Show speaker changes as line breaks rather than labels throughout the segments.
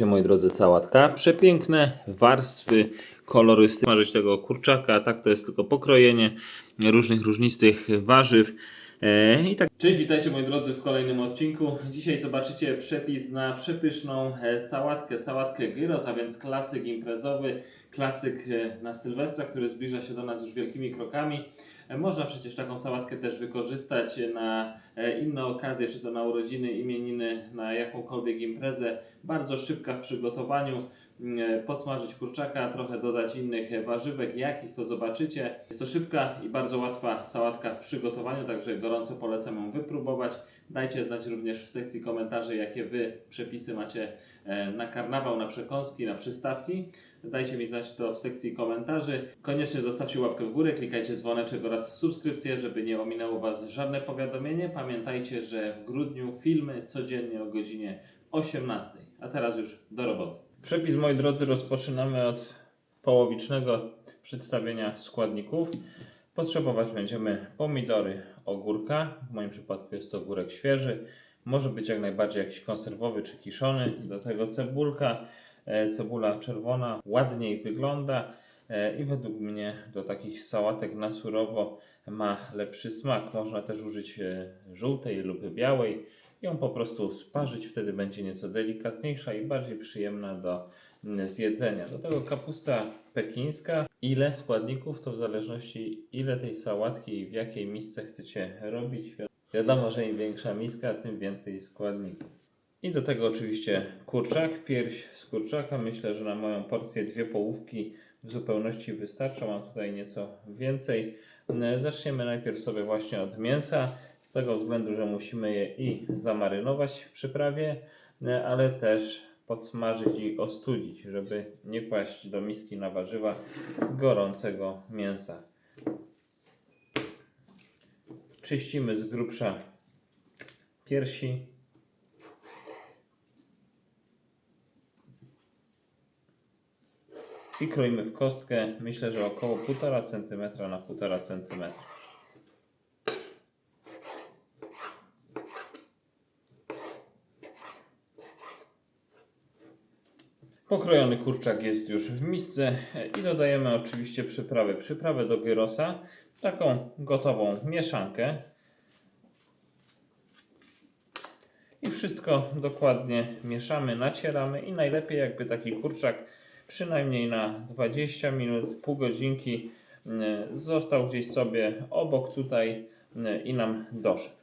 witajcie moi drodzy, sałatka. Przepiękne warstwy kolorystyczne. Tego kurczaka, tak to jest tylko pokrojenie różnych różnistych warzyw. E, I tak. Cześć, witajcie moi drodzy w kolejnym odcinku. Dzisiaj zobaczycie przepis na przepyszną e, sałatkę, sałatkę gyros, a więc klasyk imprezowy, klasyk e, na Sylwestra, który zbliża się do nas już wielkimi krokami. Można przecież taką sałatkę też wykorzystać na inne okazje, czy to na urodziny, imieniny, na jakąkolwiek imprezę. Bardzo szybka w przygotowaniu. Mm, Podsmażyć kurczaka, trochę dodać innych e, warzywek, jakich to zobaczycie. Jest to szybka i bardzo łatwa sałatka w przygotowaniu, także gorąco polecam ją wypróbować. Dajcie znać również w sekcji komentarzy, jakie Wy przepisy macie e, na karnawał, na przekąski, na przystawki. Dajcie mi znać to w sekcji komentarzy. Koniecznie zostawcie łapkę w górę, klikajcie dzwoneczek oraz subskrypcję, żeby nie ominęło Was żadne powiadomienie. Pamiętajcie, że w grudniu filmy codziennie o godzinie 18. A teraz już do roboty. Przepis, moi drodzy, rozpoczynamy od połowicznego przedstawienia składników. Potrzebować będziemy pomidory, ogórka. W moim przypadku jest to ogórek świeży. Może być jak najbardziej jakiś konserwowy czy kiszony. Do tego cebulka. E, Cebula czerwona ładniej wygląda e, i według mnie do takich sałatek na surowo ma lepszy smak. Można też użyć e, żółtej lub białej. Ją po prostu sparzyć, wtedy będzie nieco delikatniejsza i bardziej przyjemna do mm, zjedzenia. Do tego kapusta pekińska. Ile składników to w zależności ile tej sałatki i w jakiej misce chcecie robić. Wi- Wiadomo, że im większa miska, tym więcej składników. I do tego oczywiście kurczak, pierś z kurczaka. Myślę, że na moją porcję dwie połówki w zupełności wystarczą. Mam tutaj nieco więcej. Mm, Zaczniemy najpierw sobie właśnie od mięsa. Z tego względu, że musimy je i zamarynować w przyprawie, e, ale też podsmażyć i ostudzić, żeby nie kłaść do miski na warzywa gorącego mięsa. Czyścimy z grubsza piersi. I kroimy w kostkę, myślę, że około 1,5 cm na 1,5 cm. Pokrojony kurczak jest już w misce i dodajemy oczywiście przyprawę. Przyprawę do gyrosa, taką gotową mieszankę. I wszystko dokładnie mieszamy, nacieramy i najlepiej jakby taki kurczak przynajmniej na 20 minut, pół godzinki mm, został gdzieś sobie obok tutaj mm, i nam doszedł.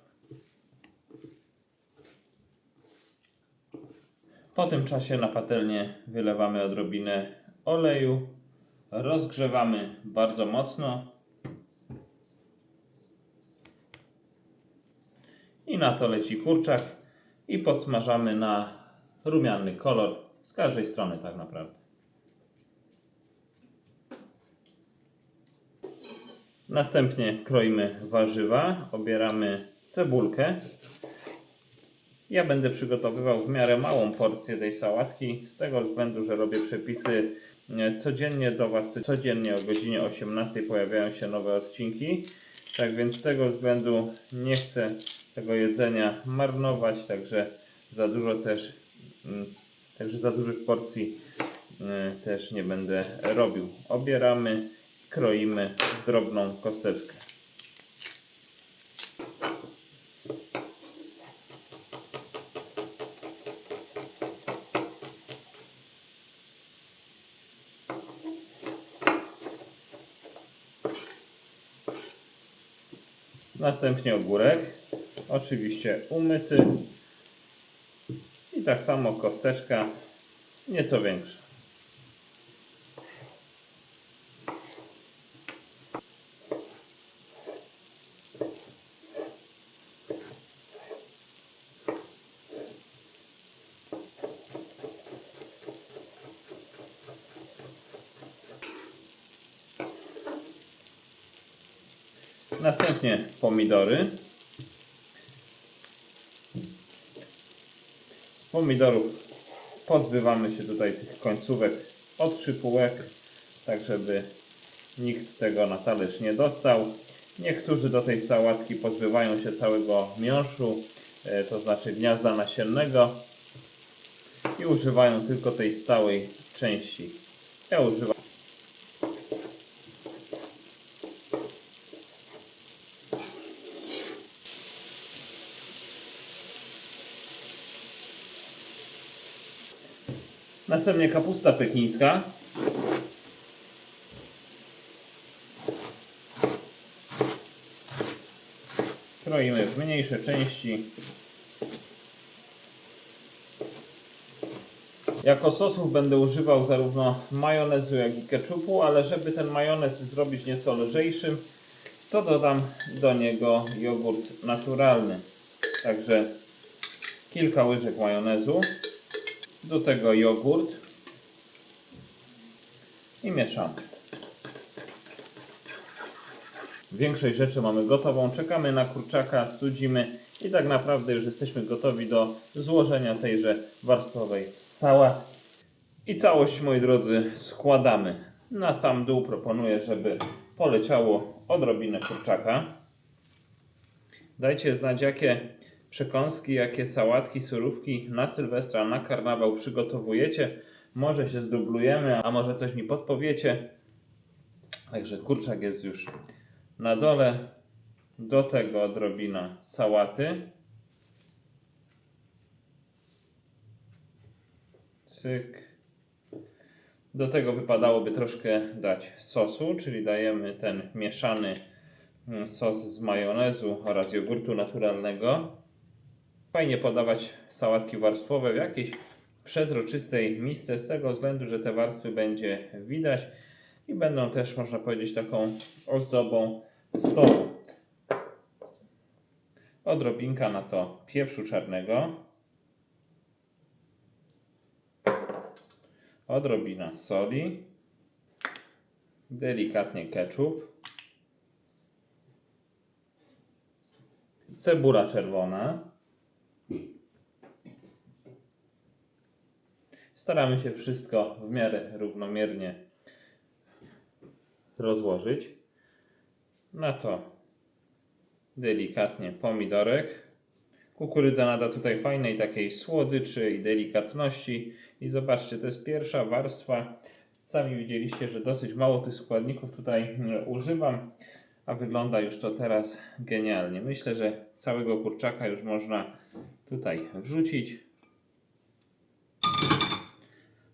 Po tym czasie na patelnię wylewamy odrobinę oleju, rozgrzewamy bardzo mocno i na to leci kurczak i podsmażamy na rumiany kolor z każdej strony tak naprawdę. Następnie kroimy warzywa, obieramy cebulkę. Ja będę przygotowywał w miarę małą porcję tej sałatki, z tego względu, że robię przepisy e, codziennie do Was, codziennie o godzinie 18 pojawiają się nowe odcinki. Tak więc z tego względu nie chcę tego jedzenia marnować, także za dużo też, mm, także za dużych porcji e, też nie będę robił. Obieramy, kroimy drobną kosteczkę. Następnie ogórek, oczywiście umyty i tak samo kosteczka nieco większa. Następnie pomidory. Pomidorów pozbywamy się tutaj tych końcówek od szypułek, tak żeby nikt tego na talerz nie dostał. Niektórzy do tej sałatki pozbywają się całego miąższu, e, to znaczy gniazda nasiennego. i używają tylko tej stałej części. Ja używam. Następnie kapusta pekińska. Kroimy w mniejsze części. Jako sosów będę używał zarówno majonezu, jak i ketchupu, ale żeby ten majonez zrobić nieco lżejszym, to dodam do niego jogurt naturalny. Także kilka łyżek majonezu, do tego jogurt i mieszamy. Większość rzeczy mamy gotową, czekamy na kurczaka, studzimy i tak naprawdę już jesteśmy gotowi do złożenia tejże warstwowej sałatki. I całość, moi drodzy, składamy. Na sam dół proponuję, żeby poleciało odrobinę kurczaka. Dajcie znać, jakie przekąski, jakie sałatki, surówki na Sylwestra, na karnawał przygotowujecie. Może się zdublujemy, a może coś mi podpowiecie. Także kurczak jest już na dole. Do tego odrobina sałaty. Cyk. Do tego wypadałoby troszkę dać sosu, czyli dajemy ten mieszany sos z majonezu oraz jogurtu naturalnego. Fajnie podawać sałatki warstwowe w jakiejś przezroczystej misce, z tego względu, że te warstwy będzie widać i będą też, można powiedzieć, taką ozdobą stołu. Odrobinka na to pieprzu czarnego. Odrobina soli. Delikatnie ketchup. Cebula czerwona. Staramy się wszystko w miarę równomiernie rozłożyć. Na to delikatnie pomidorek. Kukurydza nada tutaj fajnej takiej słodyczy i delikatności. I zobaczcie, to jest pierwsza warstwa. Sami widzieliście, że dosyć mało tych składników tutaj mm, używam, a wygląda już to teraz genialnie. Myślę, że całego kurczaka już można tutaj wrzucić.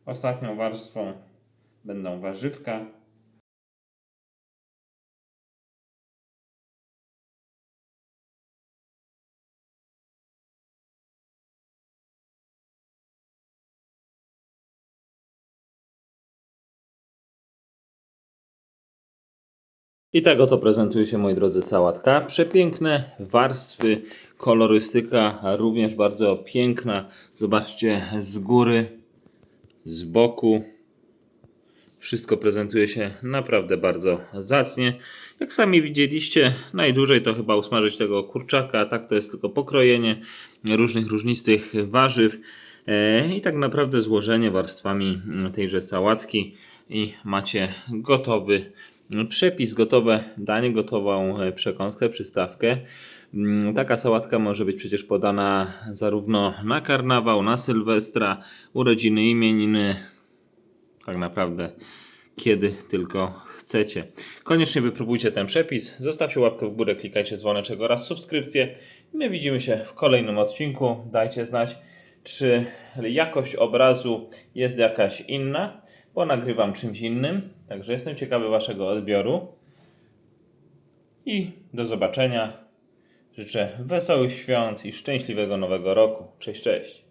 Ostatnią warstwą będą warzywka. I tak oto prezentuje się, moi drodzy, sałatka. Przepiękne warstwy, kolorystyka również bardzo piękna. Zobaczcie z góry, z boku. Wszystko prezentuje się naprawdę bardzo zacnie. Jak sami widzieliście, najdłużej to chyba usmażyć tego kurczaka, a tak to jest tylko pokrojenie różnych różnistych warzyw e, i tak naprawdę złożenie warstwami tejże sałatki i macie gotowy przepis, gotowe danie, gotową przekąskę, przystawkę. Mm, Taka sałatka może być przecież podana zarówno na karnawał, na sylwestra, urodziny, imieniny, tak naprawdę kiedy tylko chcecie. Koniecznie wypróbujcie ten przepis, zostawcie łapkę w górę, klikajcie dzwoneczek oraz subskrypcję. My widzimy się w kolejnym odcinku. Dajcie znać, czy jakość obrazu jest jakaś inna, bo nagrywam czymś innym. Także jestem ciekawy Waszego odbioru. I do zobaczenia. Życzę wesołych świąt i szczęśliwego nowego roku. Cześć, cześć.